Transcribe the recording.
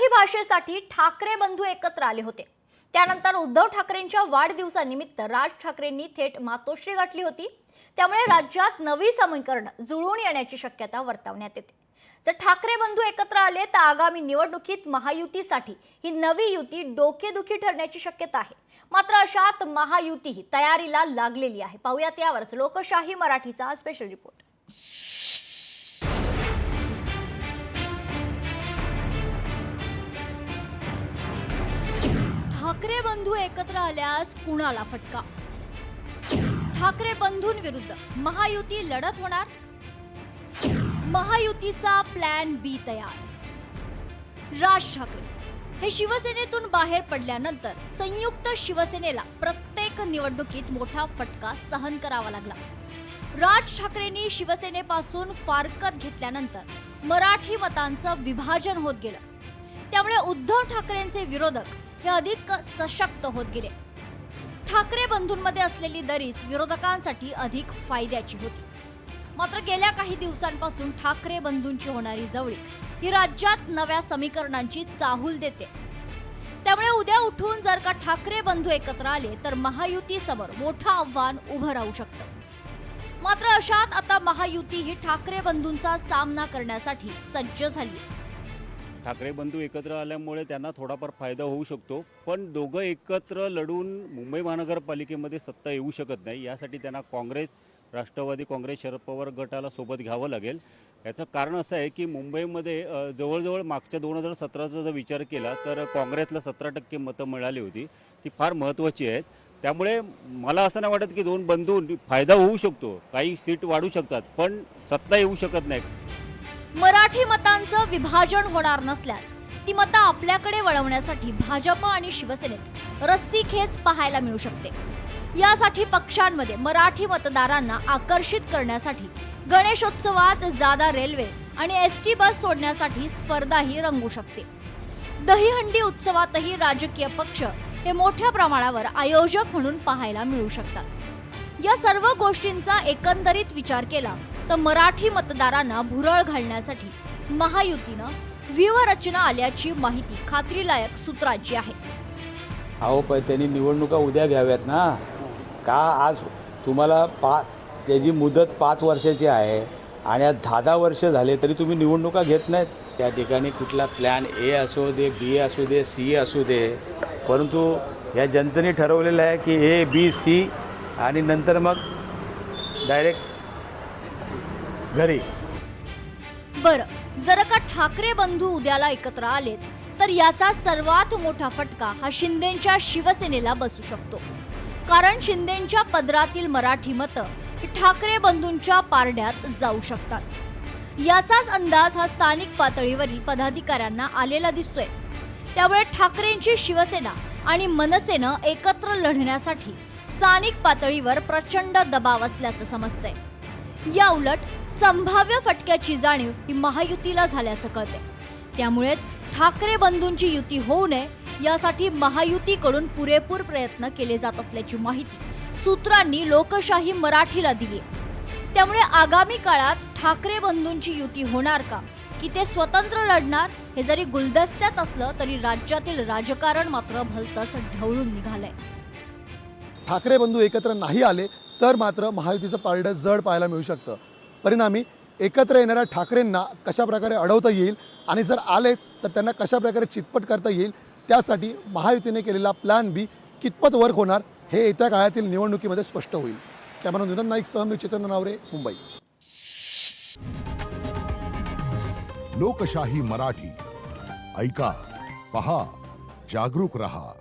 मराठी भाषेसाठी ठाकरे बंधू एकत्र आले होते. त्यानंतर उद्धव ठाकरेंच्या वाढदिवसानिमित्त राज ठाकरेंनी थेट मातोश्री गाठली होती. त्यामुळे राज्यात नवी समीकरण जुळून येण्याची शक्यता वर्तवण्यात येते. जर ठाकरे बंधू एकत्र आले तर आगामी निवडणुकीत महायुतीसाठी ही नवी युती डोकेदुखी ठरण्याची शक्यता आहे. मात्र अशात महायुती ही तयारीला लागलेली आहे. पाहुयात यावरच लोकशाही मराठीचा स्पेशल रिपोर्ट ठाकरे बंधू एकत्र आल्यास कुणाला फटका? ठाकरे बंधूंविरुद्ध महायुती लढत होणार? महायुतीचा प्लॅन बी तयार. राज ठाकरे हे शिवसेनेतून बाहेर पडल्यानंतर संयुक्त शिवसेनेला प्रत्येक निवडणुकीत मोठा फटका सहन करावा लागला. राज ठाकरेंनी शिवसेनेपासून फारकत घेतल्यानंतर मराठी मतांचं विभाजन होत गेलं. त्यामुळे उद्धव ठाकरेंचे विरोधक हे अधिक सशक्त होत गेले. ठाकरे बंधूंमध्ये असलेली दरीच विरोधकांसाठी अधिक फायद्याची होती. मात्र गेल्या काही दिवसांपासून ठाकरे बंधूंची होणारी जवळीक ही राज्यात नव्या समीकरणांची चाहूल देते. त्यामुळे उद्या उठून जर का ठाकरे बंधू एकत्र आले तर महायुती समोर मोठं आव्हान उभं राहू शकतं. मात्र अशात आता महायुती ही ठाकरे बंधूंचा सामना करण्यासाठी सज्ज झाली आहे ठाकरे बंधू एकत्र आल्यामुळे त्यांना थोडाफार फायदा होऊ शकतो. पण दोघं एकत्र लढून मुंबई महानगरपालिकेमध्ये सत्ता येऊ शकत नाही. यासाठी त्यांना काँग्रेस राष्ट्रवादी काँग्रेस शरद पवार गटाला सोबत घ्यावं लागेल. याचं कारण असं आहे की मुंबईमध्ये जवळजवळ मागच्या दोन हजार सतराचा जर विचार केला तर काँग्रेसला सतरा टक्के मतं मिळाली होती. ती फार महत्त्वाची आहेत. त्यामुळे मला असं नाही वाटत की दोन बंधू फायदा होऊ शकतो. काही सीट वाढू शकतात पण सत्ता येऊ शकत नाही मराठी मतांचं विभाजन होणार नसल्यास ती मतं आपल्याकडे वळवण्यासाठी भाजप आणि शिवसेनेत रस्सीखेच पाहायला मिळू शकते. यासाठी पक्षांमध्ये मराठी मतदारांना आकर्षित करण्यासाठी गणेशोत्सवात जादा रेल्वे आणि एस टी बस सोडण्यासाठी स्पर्धाही रंगू शकते. दहीहंडी उत्सवातही राजकीय पक्ष हे मोठ्या प्रमाणावर आयोजक म्हणून पाहायला मिळू शकतात. या सर्व गोष्टींचा एकंदरीत विचार केला तर मराठी मतदारांना भुरळ घालण्यासाठी महायुतीनं व्यूहरचना आल्याची माहिती खात्रीलायक सूत्रांची आहे. अहो पण त्यांनी निवडणुका उद्या घ्याव्यात ना. का आज तुम्हाला पा त्याची मुदत पाच वर्षाची आहे आणि आज दहा दहा वर्ष झाले तरी तुम्ही निवडणुका घेत नाहीत. त्या ठिकाणी कुठला प्लॅन ए असू दे बी असू दे सी असू दे. परंतु या जनतेने ठरवलेलं आहे की ए बी सी आणि नंतर मग डायरेक्ट घरी. बरं जर का ठाकरे बंधू उद्याला एकत्र आलेच तर याचा सर्वात मोठा फटका हा शिंदेच्या शिवसेनेला बसू शकतो. कारण शिंदेच्या पदरातील मराठी मतं ठाकरे बंधूंच्या पारड्यात जाऊ शकतात. याचाच अंदाज हा स्थानिक पातळीवरील पदाधिकाऱ्यांना आलेला दिसतोय. त्यामुळे ठाकरेंची शिवसेना आणि मनसेनं एकत्र लढण्यासाठी स्थानिक पातळीवर प्रचंड दबाव असल्याचं समजतंय. या उलट संभाव्य फटक्याची जाणीव ही महायुतीला झाल्याचं कळते त्यामुळेच ठाकरे बंधूंची युती होऊ नये यासाठी महायुतीकडून पुरेपूर प्रयत्न केले जात असल्याची माहिती सूत्रांनी लोकशाही मराठीला दिली त्यामुळे आगामी काळात ठाकरे बंधूंची युती होणार का? की ते स्वतंत्र लढणार? हे जरी गुलदस्त्यात असलं तरी राज्यातील राजकारण मात्र भलतंच ढवळून निघालंय. ठाकरे बंधू एकत्र नाही आले तर मात्र महायुतीचं पारडं जड पाहायला मिळू शकतं. परिणामी एकत्र येणाऱ्या ठाकरेंना कशा प्रकारे अडवता येईल आणि जर आलेच तर त्यांना कशा प्रकारे चितपट करता येईल त्यासाठी महायुतीने केलेला प्लॅन बी कितपत वर्क होणार हे येत्या काळातील निवडणुकीमध्ये स्पष्ट होईल. कॅमेरा विनोद नाईक सह मी चेतन नावरे मुंबई. लोकशाही मराठी. ऐका पहा जागरूक रहा.